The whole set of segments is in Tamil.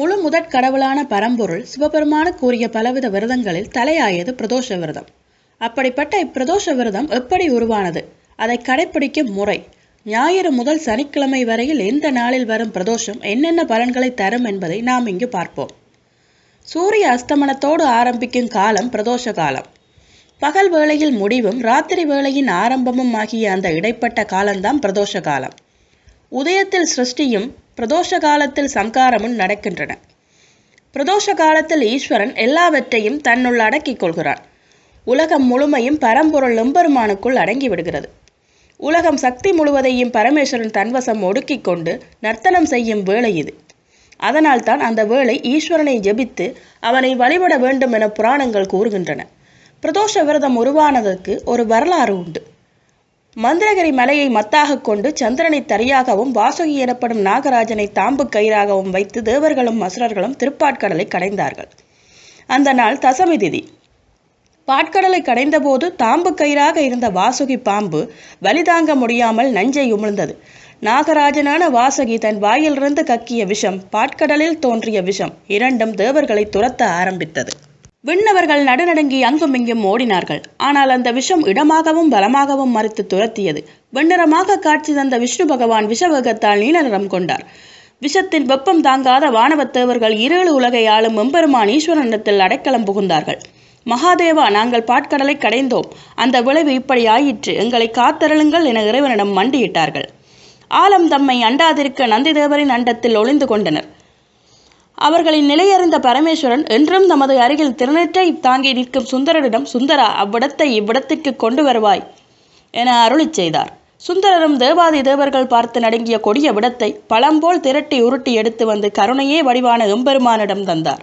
முழு முதற் கடவுளான பரம்பொருள் சிவபெருமான கூறிய பலவித விரதங்களில் தலையாயது பிரதோஷ விரதம். அப்படிப்பட்ட இப்பிரதோஷ விரதம் எப்படி உருவானது? அதை கடைப்பிடிக்கும் முறை. ஞாயிறு முதல் சனிக்கிழமை வரையில் எந்த நாளில் வரும் பிரதோஷம் என்னென்ன பலன்களை தரும் என்பதை நாம் இங்கு பார்ப்போம். சூரிய அஸ்தமனத்தோடு ஆரம்பிக்கும் காலம் பிரதோஷ காலம். பகல் வேளையில் முடிவும் ராத்திரி வேளையின் ஆரம்பமும் ஆகிய அந்த இடைப்பட்ட காலம்தான் பிரதோஷ காலம். உதயத்தில் சிருஷ்டியும் பிரதோஷ காலத்தில் சங்காரமும் நடக்கின்றன. பிரதோஷ காலத்தில் ஈஸ்வரன் எல்லாவற்றையும் தன்னுள் அடக்கிக் கொள்கிறான். உலகம் முழுமையும் பரம்பொருள் எம்பெருமானுக்குள் அடங்கி விடுகிறது உலகம் சக்தி முழுவதையும் பரமேஸ்வரன் தன்வசம் ஒடுக்கிக் கொண்டு நர்த்தனம் செய்யும் வேளை இது. அதனால்தான் அந்த வேளை ஈஸ்வரனை ஜெபித்து அவனை வழிபட வேண்டும் என புராணங்கள் கூறுகின்றன. பிரதோஷ விரதம் உருவானதற்கு ஒரு வரலாறு உண்டு. மந்திரகிரி மலையை மத்தாக கொண்டு சந்திரனை தரியாகவும் வாசுகி எனப்படும் நாகராஜனை தாம்பு கயிறாகவும் வைத்து தேவர்களும் அசுரர்களும் திருப்பாட்கடலை கடைந்தார்கள். அந்த நாள் தசமி திதி. பாட்கடலை கடைந்தபோது தாம்பு கயிறாக இருந்த வாசுகி பாம்பு வலி தாங்க முடியாமல் நஞ்சை உமிழ்ந்தது. நாகராஜனான வாசகி தன் வாயிலிருந்து கக்கிய விஷம் பாட்கடலில் தோன்றிய விஷம் இரண்டும் தேவர்களை துரத்த ஆரம்பித்தது. விண்ணவர்கள் நடுநடுங்கி அங்கும் இங்கும் ஓடினார்கள். ஆனால் அந்த விஷம் இடமாகவும் பலமாகவும் மறுத்து துரத்தியது. வெண்ணிறமாக காட்சி தந்த விஷ்ணு பகவான் விஷவேகத்தால் நீல நிறம் கொண்டார். விஷத்தின் வெப்பம் தாங்காத வானவத்தேவர்கள் இருளு உலகை ஆளும் எம்பெருமான் ஈஸ்வரனிடத்தில் அடைக்கலம் புகுந்தார்கள். மகாதேவா நாங்கள் பாட்கடலை கடைந்தோம். அந்த விளைவு இப்படி ஆயிற்று. எங்களை காத்தருளுங்கள் என இறைவனிடம் மண்டியிட்டார்கள். ஆலம் தம்மை அண்டாதிருக்க நந்திதேவரின் அண்டத்தில் ஒளிந்து கொண்டனர். அவர்களின் நிலையறிந்த பரமேஸ்வரன் என்றும் தமது அருகில் திருநெற்றை தாங்கி நிற்கும் சுந்தரரிடம் சுந்தரா அவ்விடத்தை இவ்விடத்திற்கு கொண்டு வருவாய் என அருளிச் செய்தார். சுந்தரரும் தேவாதி தேவர்கள் பார்த்து நடுங்கிய கொடிய விடத்தை பழம்போல் திரட்டி உருட்டி எடுத்து வந்து கருணையே வடிவான எம்பெருமானிடம் தந்தார்.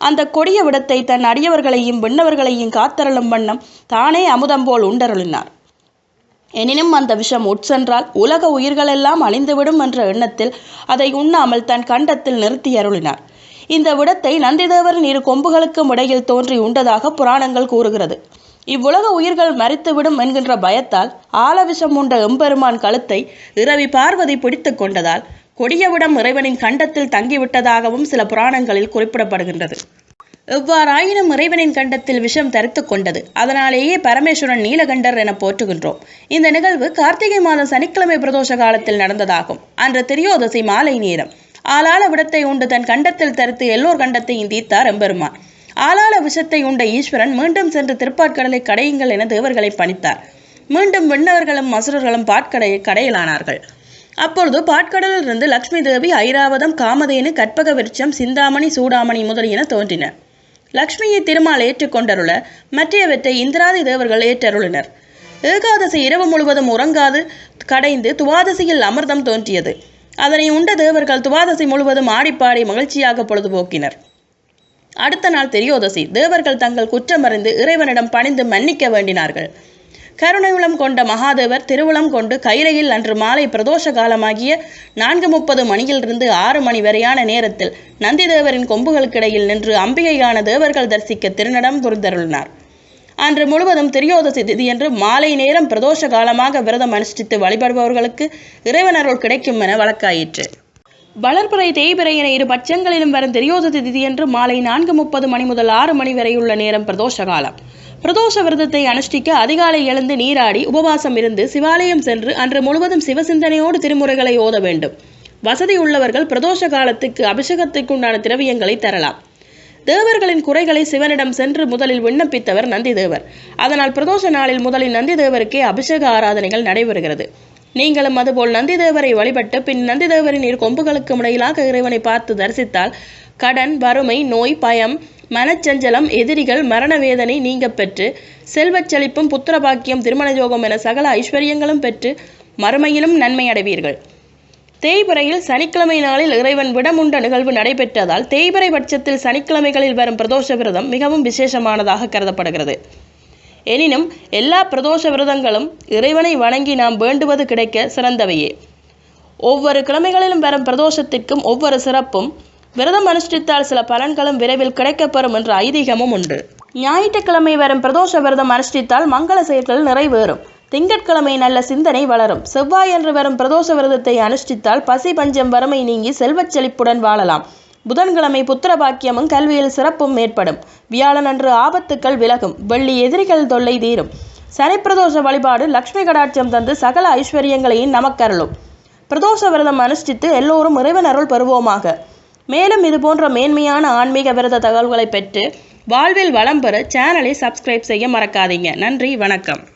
அந்த கொடிய விடத்தை தன் அடியவர்களையும் விண்ணவர்களையும் காத்தருளும் வண்ணம் தானே அமுதம் போல் உண்டருளினார். எனினும் அந்த விஷம் உட்சென்றால் உலக உயிர்களெல்லாம் அழிந்துவிடும் என்ற எண்ணத்தில் அதை உண்ணாமல் தன் கண்டத்தில் நிறுத்தி அருளினார். இந்த விடத்தை நந்திதேவரின் இரு கொம்புகளுக்கும் இடையில் தோன்றி உண்டதாக புராணங்கள் கூறுகிறது. இவ்வுலக உயிர்கள் மறித்துவிடும் என்கின்ற பயத்தால் ஆலவிஷம் உண்ட எம்பெருமான் கழுத்தை இரவி பார்வதி பிடித்து கொண்டதால் கொடியவிடம் இறைவனின் கண்டத்தில் தங்கிவிட்டதாகவும் சில புராணங்களில் குறிப்பிடப்படுகின்றது. எவ்வாறாயினும் இறைவனின் கண்டத்தில் விஷம் தரித்து கொண்டது. அதனாலேயே பரமேஸ்வரன் நீலகண்டர் என போற்றுகின்றோம். இந்த நிகழ்வு கார்த்திகை மாதம் சனிக்கிழமை பிரதோஷ காலத்தில் நடந்ததாகும். அன்று திரியோதசி மாலை நேரம். ஆளாள விடத்தை உண்டு தன் கண்டத்தில் தரித்து எல்லோர் கண்டத்தையும் தீர்த்தார் எம்பெருமான். ஆளாள விஷத்தை உண்ட ஈஸ்வரன் மீண்டும் சென்று திருப்பாட்கடலை கடையுங்கள் என தேவர்களை பணித்தார். மீண்டும் விண்ணவர்களும் மசுரர்களும் பாட்கடையை கடையிலானார்கள். அப்பொழுது பாட்கடலிலிருந்து லக்ஷ்மி தேவி ஐராவதம் காமதேனு கற்பக விருட்சம் சிந்தாமணி சூடாமணி முதலியன தோன்றின. லக்ஷ்மியை திருமால் ஏற்றுக்கொண்டருள மற்றையவற்றை இந்திராதி தேவர்கள் ஏற்றருளினர். ஏகாதசி இரவு முழுவதும் உறங்காது கடைந்து துவாதசியில் அமிர்தம் தோன்றியது. அதனை உண்ட தேவர்கள் துவாதசி முழுவதும் ஆடிப்பாடி மகிழ்ச்சியாக பொழுதுபோக்கினர். அடுத்த நாள் தெரியோதசி தேவர்கள் தங்கள் குற்றமறிந்து இறைவனிடம் பணிந்து மன்னிக்க வேண்டினார்கள். கருணையுளம் கொண்ட மகாதேவர் திருவுளம் கொண்டு கைலையில் அன்று மாலை பிரதோஷ காலமாகிய நான்கு முப்பது மணியிலிருந்து ஆறு மணி வரையான நேரத்தில் நந்திதேவரின் கொம்புகளுக்கிடையில் நின்று அம்பிகையான தேவர்கள் தரிசிக்க திருநடம் புரிந்தருளினார். அன்று முழுவதும் திரியோதசி திதியன்று மாலை நேரம் பிரதோஷ காலமாக விரதம் அனுஷ்டித்து வழிபடுபவர்களுக்கு இறைவனருள் கிடைக்கும் என வழக்காயிற்று. வளர்ப்புறை தேய்பிறை என இரு பட்சங்களிலும் வரும் திரியோதசி திதியன்று மாலை நான்கு முப்பது மணி முதல் ஆறு மணி வரையுள்ள நேரம் பிரதோஷ காலம். பிரதோஷ விரதத்தை அனுஷ்டிக்க அதிகாலை எழுந்து நீராடி உபவாசம் இருந்து சிவாலயம் சென்று அன்று முழுவதும் சிவசிந்தனையோடு திருமுறைகளை ஓத வேண்டும். வசதி உள்ளவர்கள் பிரதோஷ காலத்துக்கு அபிஷேகத்துக்குண்டான திரவியங்களை தரலாம். தேவர்களின் குறைகளை சிவனிடம் சென்று முதலில் விண்ணப்பித்தவர் நந்திதேவர். அதனால் பிரதோஷ நாளில் முதலில் நந்திதேவருக்கே அபிஷேக ஆராதனைகள் நடைபெறுகிறது. நீங்களும் அதுபோல் நந்திதேவரை வழிபட்டு பின் நந்திதேவரின் இரு கொம்புகளுக்கும் இடையிலாக இறைவனை பார்த்து தரிசித்தால் கடன் வறுமை நோய் பயம் மனச்சஞ்சலம் எதிரிகள் மரண வேதனை நீங்க பெற்று செல்வச் செழிப்பும் புத்திர பாக்கியம் திருமண யோகம் என சகல ஐஸ்வர்யங்களும் பெற்று மறுமையிலும் நன்மை அடைவீர்கள். தேய்பிறையில் சனிக்கிழமை நாளில் இறைவன் விடமுண்ட நிகழ்வு நடைபெற்றதால் தேய்பிறை பட்சத்தில் சனிக்கிழமைகளில் வரும் பிரதோஷ விரதம் மிகவும் விசேஷமானதாக கருதப்படுகிறது. எனினும் எல்லா பிரதோஷ விரதங்களும் இறைவனை வணங்கி நாம் வேண்டுவது கிடைக்க சிறந்தவையே. ஒவ்வொரு கிழமைகளிலும் வரும் பிரதோஷத்திற்கும் ஒவ்வொரு சிறப்பும் விரதம் அனுஷ்டித்தால் சில பலன்களும் விரைவில் கிடைக்கப்பெறும் என்ற ஐதீகமும் உண்டு. ஞாயிற்றுக்கிழமை வரும் பிரதோஷ விரதம் அனுஷ்டித்தால் மங்கள செயல்கள் நிறைவேறும். திங்கட்கிழமை நல்ல சிந்தனை வளரும். செவ்வாய் என்று வரும் பிரதோஷ விரதத்தை அனுஷ்டித்தால் பசி பஞ்சம் வறுமை நீங்கி செல்வச் செழிப்புடன் வாழலாம். புதன்கிழமை புத்திர பாக்கியமும் கல்வியில் சிறப்பும் ஏற்படும். வியாழன் அன்று ஆபத்துக்கள் விலகும். வெள்ளி எதிரிகள் தொல்லை தீரும். சனி பிரதோஷ வழிபாடு லக்ஷ்மி கடாட்சியம் தந்து சகல ஐஸ்வர்யங்களையும் நமக்கருளும். பிரதோஷ விரதம் அனுஷ்டித்து எல்லோரும் இறைவன் அருள் பெறுவோமாக. மேலும் இது போன்ற மேன்மையான ஆன்மீக விரத தகவல்களை பெற்று வாழ்வில் வளம் பெற சேனலை சப்ஸ்கிரைப் செய்ய மறக்காதீங்க. நன்றி வணக்கம்.